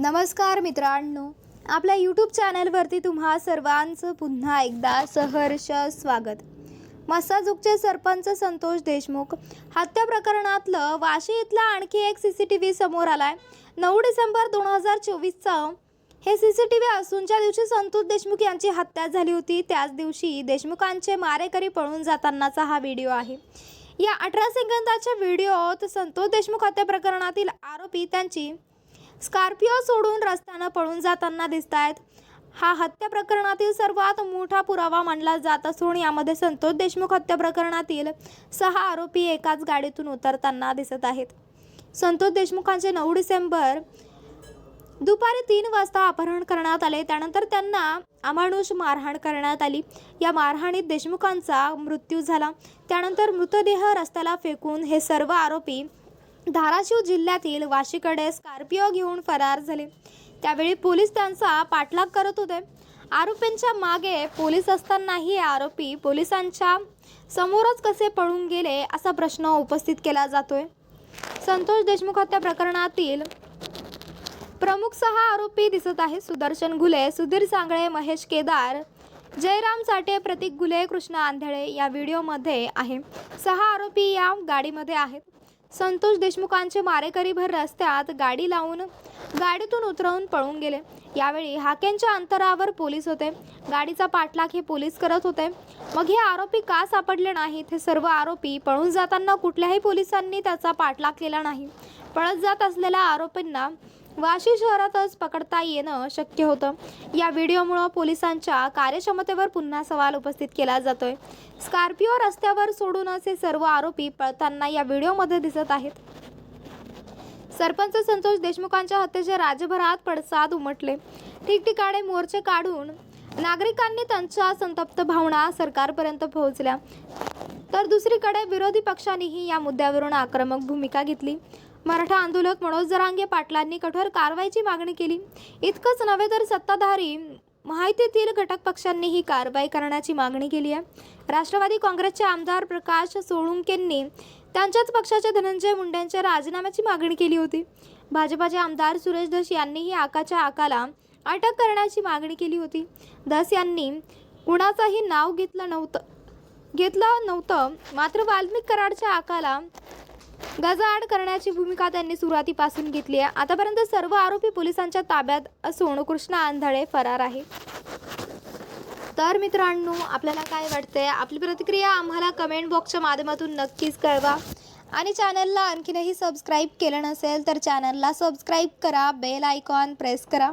नमस्कार मित्रांनो. आपल्या यूट्यूब चॅनलवरती तुम्हा सर्वांचं पुन्हा एकदा सहर्ष स्वागत. मसाजुकचे सरपंच संतोष देशमुख हत्या प्रकरणातलं वाशी इथला आणखी एक सी सी टी व्ही समोर आला आहे नऊ डिसेंबर दोन हजार चोवीसचं हे सी सी टी व्ही असून ज्या दिवशी संतोष देशमुख यांची हत्या झाली होती. त्याच दिवशी देशमुखांचे मारेकरी पळून जातानाचा हा व्हिडिओ आहे. या अठरा सेकंदाच्या व्हिडिओत संतोष देशमुख हत्या प्रकरणातील आरोपी त्यांची स्कॉर्पिओ सोडून रस्त्यानं पळून जाताना दिसत आहेत हा हत्या प्रकरणातील सर्वात मोठा पुरावा मानला जात असून यामध्ये संतोष देशमुख हत्या प्रकरणातील सहा आरोपी एकाच गाडीतून उतरताना दिसत आहेत. संतोष देशमुखांचे नऊ डिसेंबर दुपारी तीन वाजता अपहरण करण्यात आले. त्यानंतर त्यांना अमानुष मारहाण करण्यात आली. या मारहाणीत देशमुखांचा मृत्यू झाला. त्यानंतर मृतदेह रस्त्याला फेकून हे सर्व आरोपी धाराशिव जिल्ह्यातील वाशीकडे स्कॉर्पिओ घेऊन फरार झाले. त्यावेळी पोलीस त्यांचा पाठलाग करत होते. आरोपींच्या मागे पोलीस असतानाही आरोपी पोलिसांच्या समोरच कसे पळून गेले असा प्रश्न उपस्थित केला जातोय. संतोष देशमुख हत्या प्रकरणातील प्रमुख सहा आरोपी दिसत आहेत. सुदर्शन घुले सुधीर सांगळे महेश केदार जयराम साठे प्रतीक घुले कृष्णा आंधळे या व्हिडिओमध्ये आहे. सहा आरोपी या गाडीमध्ये आहेत. संतोष देशमुखांचे मारेकरी भर रस्त्यात गाडी लावून गाडीतून उतरवून पळून गेले. यावेळी हाकेंच्या अंतरावर पोलीस होते. गाडीचा पाठलाग हे पोलीस करत होते. मग हे आरोपी का सापडले नाहीत हे सर्व आरोपी पळून जाताना कुठल्याही पोलिसांनी त्याचा पाठलाग केला नाही. पळत जात असलेल्या आरोपींना वाशी शहरातच पकडता येणं शक्य होतं. या व्हिडिओमुळं पोलिसांच्या कार्यक्षमतेवर पुन्हा सवाल उपस्थित केला जातोय. स्कॉर्पिओ रस्त्यावर सोडूनच हे सर्व आरोपी पळताना या व्हिडिओमध्ये दिसत आहेत. सरपंच संतोष देशमुखांच्या हत्येचे राज्यभरात पडसाद उमटले. ठिकठिकाणी मोर्चे काढून नागरिकांनी त्यांच्या संतप्त भावना सरकारपर्यंत पोहोचल्या. तर दुसरीकडे विरोधी पक्षांनीही या मुद्द्यावरून आक्रमक भूमिका घेतली. मराठा आंदोलक मनोज जरांगे पाटलांनी कठोर कारवाईची मागणी केली. इतकंच नव्हे तर सत्ताधारी माहितीतील घटक पक्षांनी ही कारवाई करण्याची मागणी केली आहे. राष्ट्रवादी काँग्रेसचे आमदार प्रकाश सोळुंकेंनी त्यांच्याच पक्षाच्या धनंजय मुंडेंच्या राजीनाम्याची मागणी केली होती. भाजपाचे आमदार सुरेश धस यांनीही आकाच्या आकाला अटक करण्याची मागणी केली होती. धस यांनी कुणाचंही नाव घेतलं नव्हतं. घेतलं नव्हतं. मात्र वाल्मिक कराडच्या आकाला गजाआड करण्याची भूमिका त्यांनी सुरुवातीपासून घेतली आहे. आतापर्यंत सर्व आरोपी पोलिसांच्या ताब्यात असून कृष्णा आंधळे फरार आहे. तर मित्रांनो आपल्याला काय वाटतंय? आपली प्रतिक्रिया आम्हाला कमेंट बॉक्सच्या माध्यमातून नक्कीच कळवा. आणि चॅनलला आणखीनही सबस्क्राईब केलं नसेल तर चॅनलला सबस्क्राईब करा बेल आयकॉन प्रेस करा.